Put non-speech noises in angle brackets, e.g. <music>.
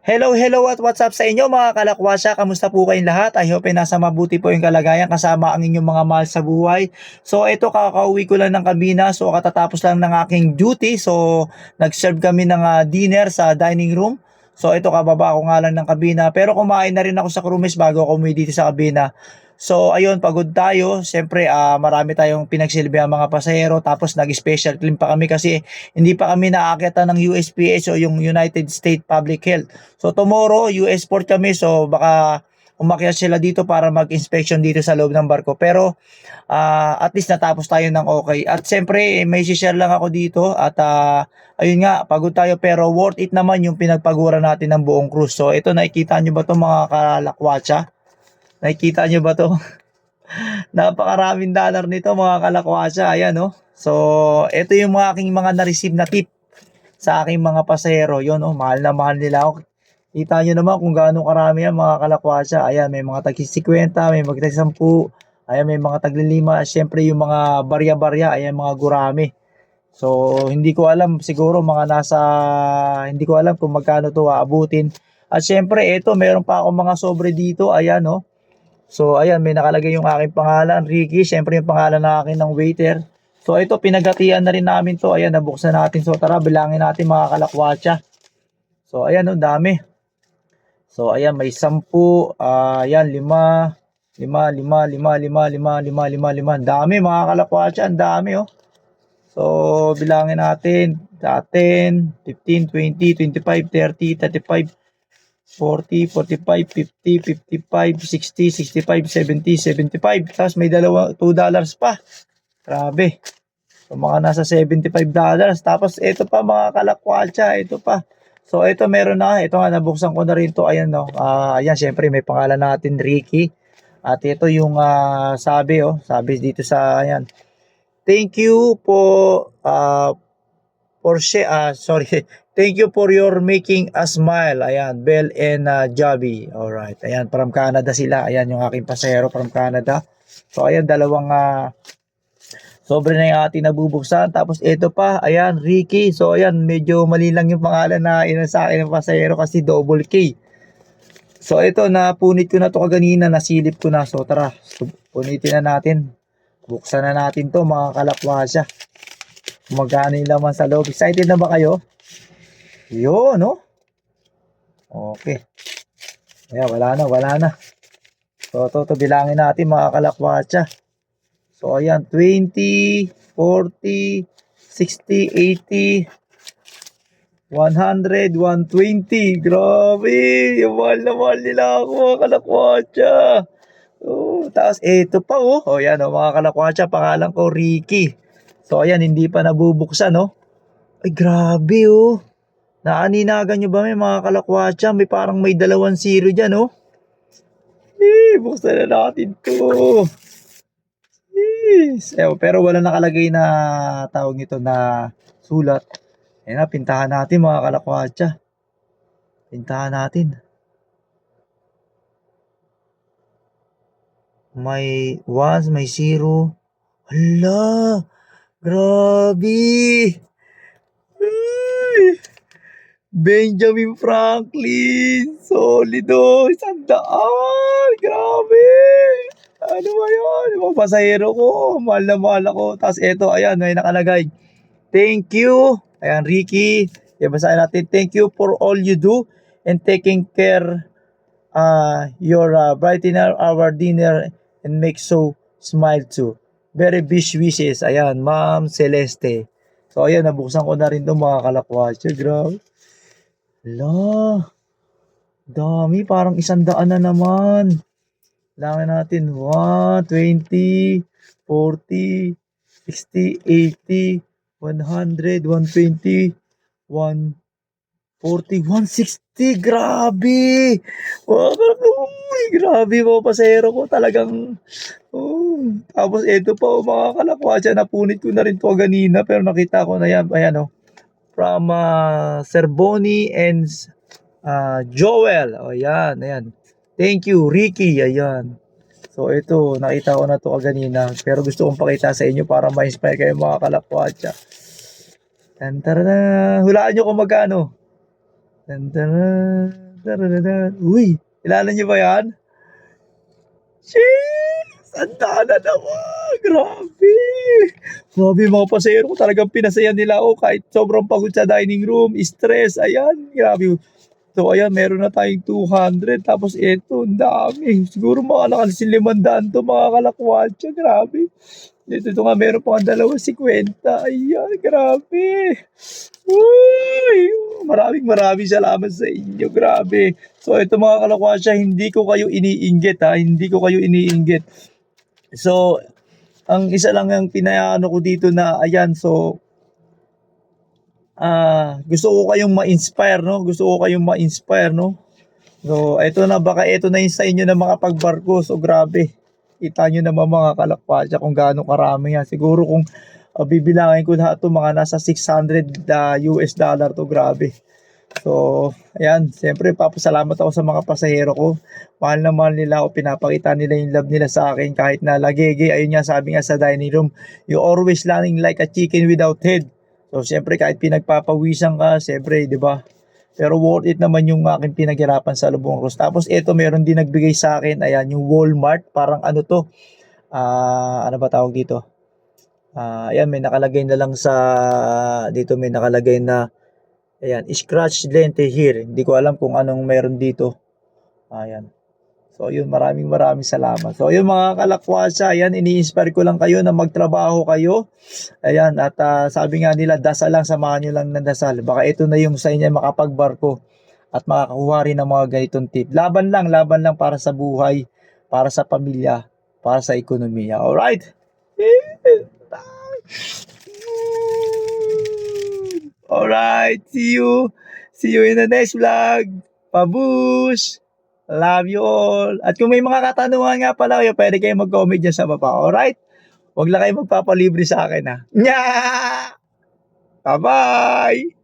Hello, hello at what's up sa inyo mga kalakwasya? Kamusta po kayong lahat? I hope nasa mabuti po yung kalagayan kasama ang inyong mga mahal sa buhay. So ito kakauwi ko lang ng kabina so katatapos lang ng aking duty. So nag-serve kami ng ah, dinner sa dining room. So ito kababa ako nga lang ng kabina pero kumain na rin ako sa crewmates bago ako umuwi dito sa kabina. So ayun, pagod tayo. Siyempre, ah, marami tayong pinagsilbihan mga pasahero. Tapos nag-special clean pa kami kasi hindi pa kami naakyatan ng USPH o yung United States Public Health. So tomorrow, US port kami. So baka umakyat sila dito para mag-inspection dito sa loob ng barko. Pero ah, at least natapos tayo ng okay. At siyempre, may share lang ako dito. At ah, ayun nga, pagod tayo pero worth it naman yung pinagpagura natin ng buong cruise. So ito, nakikita nyo ba to mga kalakwatsa? Nakikita nyo ba to? <laughs> Napakaraming dollar nito mga kalakwasya. Ayan no. So, ito yung mga aking mga na-receive na tip sa aking mga pasahero. Yun oh, mahal na mahal nila ako. Kita nyo naman kung gaano karami yan mga kalakwasya. Ayan, may mga tagi 50, may mga tagi 10. Ayan, may mga tagli 5. Siyempre yung mga barya-barya, ayan mga gurami. So, hindi ko alam siguro mga nasa hindi ko alam kung magkano to aabutin. At syempre, ito meron pa ako mga sobre dito. Ayan, no. So, ayan, may nakalagay yung aking pangalan, Ricky. Siyempre, yung pangalan na akin ng waiter. So, ito, pinagatian na rin namin to. Ayan, nabuksan natin. So, tara, bilangin natin mga kalakwatsa. So, ayan, no, dami. So, ayan, may sampu. ah, ayan, lima. Lima, lima, lima, lima, lima, lima, lima, lima. Ang dami, mga kalakwatsa. Ang dami, oh. So, bilangin natin. 10, 15, 20, 25, 30, 35, 40, 45, 50, 55, 60, 65, 70, 75. Tapos may dalawa, 2 dollars pa. Grabe. So, mga nasa 75 dollars. Tapos ito pa mga kalakwatsa, ito pa. So ito meron na, ito nga nabuksan ko na rin to. Ayan no. Ah, ayan syempre may pangalan natin Ricky. At ito yung ah, sabi oh, sabi dito sa ayan. Thank you po ah for ah, sorry. <laughs> Thank you for your making a smile. Ayan, Bell and uh, Javi. Alright, ayan, from Canada sila. Ayan, yung aking pasahero from Canada. So, ayan, dalawang uh, sobre na yung ating nabubuksan. Tapos, ito pa, ayan, Ricky. So, ayan, medyo mali lang yung pangalan na ina sa akin ng pasahero kasi double K. So, ito, napunit ko na to kaganina, nasilip ko na. So, tara, punitin na natin. Buksan na natin to, mga kalakwasya. Magkano yung laman sa loob. Excited na ba kayo? Yun, no? Okay. Ayan, wala na, wala na. So, ito, ito, bilangin natin mga kalakwatsa. So, ayan, 20, 40, 60, 80, 100, 120. Grabe! Mahal na mahal nila ako, mga kalakwatsa. Oh, tapos, ito pa, oh. O, yan, oh, mga kalakwatsa, pangalan ko, Ricky. So, ayan, hindi pa nabubuksan, no? Ay, grabe, oh. Naaninagan nyo ba may mga kalakwatsa? May parang may dalawang zero dyan, oh. Eh, buksan na natin to. Yes. Eh, pero wala nakalagay na tawag nito na sulat. Ayan na, pintahan natin mga kalakwatsa. Pintahan natin. May ones, may zero. Hala! Grabe! Benjamin Franklin! Solido! Isang daan! Grabe! Ano ba yun? Mga pasahero ko, mahal na mahal ako. Tapos eto, ayan, may nakalagay. Thank you. Ayan, Ricky. Yan, basahin natin. Thank you for all you do and taking care uh, your uh, brighten our dinner and make so smile too. Very big wishes. Ayan, Ma'am Celeste. So, ayan, nabuksan ko na rin itong mga kalakwatsa. Grabe. Hala. Dami, parang isang daan na naman. Kailangan natin 1, 20, 40, 60, 80, 100, 120, 140, 160. Grabe! Wow, uy, grabe mga pasahero ko. Talagang, oh. Tapos ito pa, oh, mga kalakwatsa, napunit ko na rin to ganina, pero nakita ko na yan, ayan oh. From uh, Sir Bonnie and uh, Joel. O, yan, ayan. Thank you, Ricky. Ayan. So, ito, nakita ko na to kaganina. Pero gusto kong pakita sa inyo para ma-inspire kayo mga kalakwatsa. Tantara Hulaan nyo kung magkano. Uy, kilala niyo ba yan? Jeez! Santa na naman! Grabe! Grabe mga pasero ko. Talagang pinasaya nila ako kahit sobrang pagod sa dining room, stress, ayan, grabe. So ayan, meron na tayong 200. Tapos ito, ang dami. Siguro mga nakalisin limandaan to mga kalakwatsa. Grabe. Ito, ito nga, meron pa nga dalawa, 50. Ayan, grabe. Uy! Maraming maraming salamat sa inyo. Grabe. So ito mga kalakwatsa, hindi ko kayo iniinggit ha. Hindi ko kayo iniinggit. So, ang isa lang ang pinaano ko dito na, ayan, so, ah, gusto ko kayong ma-inspire, no? Gusto ko kayong ma-inspire, no? So, eto na, baka eto na yung sa inyo na makapagbarko. So, grabe. Kita nyo naman mga kalakpasya kung gaano karami yan. Siguro kung uh, bibilangin ko lahat to mga nasa 600 uh, US dollar to, grabe. So, ayan, siyempre papasalamat ako sa mga pasahero ko. Mahal na mahal nila ako, pinapakita nila yung love nila sa akin kahit na lagege. Ayun nga, sabi nga sa dining room, you always running like a chicken without head. So, siyempre kahit pinagpapawisan ka, siyempre, di ba? Pero worth it naman yung aking pinaghirapan sa Lubong Ross. Tapos ito, meron din nagbigay sa akin, ayan, yung Walmart, parang ano to, ah, ano ba tawag dito? Ah, ayan, may nakalagay na lang sa, dito may nakalagay na, ayan, scratch lente here. Hindi ko alam kung anong meron dito. Ayan. So, yun, maraming maraming salamat. So, yun mga kalakwasa, ayan, ini-inspire ko lang kayo na magtrabaho kayo. Ayan, at ah, sabi nga nila, dasal lang, samahan nyo lang ng dasal. Baka ito na yung sa inyo makapagbarko at makakakuha rin ng mga ganitong tip. Laban lang, laban lang para sa buhay, para sa pamilya, para sa ekonomiya. Alright? Alright, see you. See you in the next vlog. Pabush! Love you all. At kung may mga katanungan nga pala kayo, pwede kayo mag-comment dyan sa baba. Alright? Huwag lang kayo magpapalibre sa akin ha. Nya! <laughs> Bye-bye!